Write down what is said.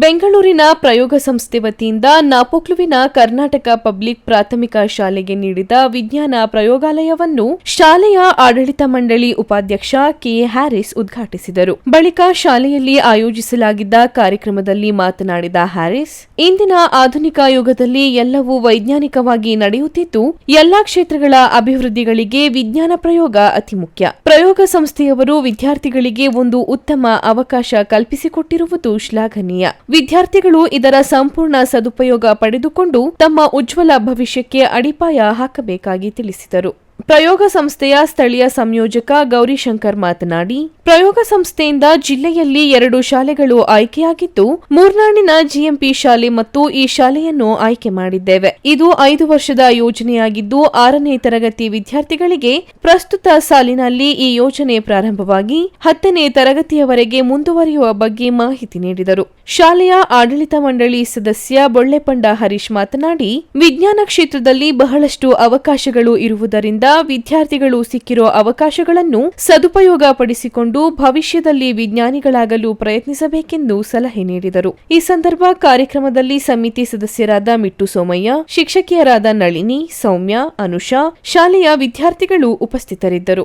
ಬೆಂಗಳೂರಿನ ಪ್ರಯೋಗ ಸಂಸ್ಥೆ ವತಿಯಿಂದ ನಾಪೋಕ್ಲುವಿನ ಕರ್ನಾಟಕ ಪಬ್ಲಿಕ್ ಪ್ರಾಥಮಿಕ ಶಾಲೆಗೆ ನೀಡಿದ ವಿಜ್ಞಾನ ಪ್ರಯೋಗಾಲಯವನ್ನು ಶಾಲೆಯ ಆಡಳಿತ ಮಂಡಳಿ ಉಪಾಧ್ಯಕ್ಷ ಕೆ. ಹ್ಯಾರಿಸ್ ಉದ್ಘಾಟಿಸಿದರು. ಬಳಿಕ ಶಾಲೆಯಲ್ಲಿ ಆಯೋಜಿಸಲಾಗಿದ್ದ ಕಾರ್ಯಕ್ರಮದಲ್ಲಿ ಮಾತನಾಡಿದ ಹ್ಯಾರಿಸ್, ಇಂದಿನ ಆಧುನಿಕ ಯುಗದಲ್ಲಿ ಎಲ್ಲವೂ ವೈಜ್ಞಾನಿಕವಾಗಿ ನಡೆಯುತ್ತಿದ್ದು, ಎಲ್ಲಾ ಕ್ಷೇತ್ರಗಳ ಅಭಿವೃದ್ಧಿಗಳಿಗೆ ವಿಜ್ಞಾನ ಪ್ರಯೋಗ ಅತಿ ಮುಖ್ಯ. ಪ್ರಯೋಗ ಸಂಸ್ಥೆಯವರು ವಿದ್ಯಾರ್ಥಿಗಳಿಗೆ ಒಂದು ಉತ್ತಮ ಅವಕಾಶ ಕಲ್ಪಿಸಿಕೊಟ್ಟಿರುವುದು ಶ್ಲಾಘನೀಯ. ವಿದ್ಯಾರ್ಥಿಗಳು ಇದರ ಸಂಪೂರ್ಣ ಸದುಪಯೋಗ ಪಡೆದುಕೊಂಡು ತಮ್ಮ ಉಜ್ವಲ ಭವಿಷ್ಯಕ್ಕೆ ಅಡಿಪಾಯ ಹಾಕಬೇಕಾಗಿ ತಿಳಿಸಿದರು. ಪ್ರಯೋಗ ಸಂಸ್ಥೆಯ ಸ್ಥಳೀಯ ಸಂಯೋಜಕ ಗೌರಿಶಂಕರ್ ಮಾತನಾಡಿ, ಪ್ರಯೋಗ ಸಂಸ್ಥೆಯಿಂದ ಜಿಲ್ಲೆಯಲ್ಲಿ ಎರಡು ಶಾಲೆಗಳು ಆಯ್ಕೆಯಾಗಿದ್ದು, ಮೂರ್ನಾಡಿನ ಜಿಎಂಪಿ ಶಾಲೆ ಮತ್ತು ಈ ಶಾಲೆಯನ್ನು ಆಯ್ಕೆ ಮಾಡಿದ್ದೇವೆ. ಇದು ಐದು ವರ್ಷದ ಯೋಜನೆಯಾಗಿದ್ದು, ಆರನೇ ತರಗತಿ ವಿದ್ಯಾರ್ಥಿಗಳಿಗೆ ಪ್ರಸ್ತುತ ಸಾಲಿನಲ್ಲಿ ಈ ಯೋಜನೆ ಪ್ರಾರಂಭವಾಗಿ, ಹತ್ತನೇ ತರಗತಿಯವರೆಗೆ ಮುಂದುವರಿಯುವ ಬಗ್ಗೆ ಮಾಹಿತಿ ನೀಡಿದರು. ಶಾಲೆಯ ಆಡಳಿತ ಮಂಡಳಿ ಸದಸ್ಯ ಬೊಳ್ಳೆಪಂಡ ಹರೀಶ್ ಮಾತನಾಡಿ, ವಿಜ್ಞಾನ ಕ್ಷೇತ್ರದಲ್ಲಿ ಬಹಳಷ್ಟು ಅವಕಾಶಗಳು ಇರುವುದರಿಂದ ವಿದ್ಯಾರ್ಥಿಗಳು ಸಿಕ್ಕಿರೋ ಅವಕಾಶಗಳನ್ನು ಸದುಪಯೋಗ ಪಡಿಸಿಕೊಂಡು ಭವಿಷ್ಯದಲ್ಲಿ ವಿಜ್ಞಾನಿಗಳಾಗಲು ಪ್ರಯತ್ನಿಸಬೇಕೆಂದು ಸಲಹೆ ನೀಡಿದರು. ಈ ಸಂದರ್ಭ ಕಾರ್ಯಕ್ರಮದಲ್ಲಿ ಸಮಿತಿ ಸದಸ್ಯರಾದ ಮಿಟ್ಟು ಸೋಮಯ್ಯ, ಶಿಕ್ಷಕಿಯರಾದ ನಳಿನಿ, ಸೌಮ್ಯ, ಅನುಷಾ, ಶಾಲೆಯ ವಿದ್ಯಾರ್ಥಿಗಳು ಉಪಸ್ಥಿತರಿದ್ದರು.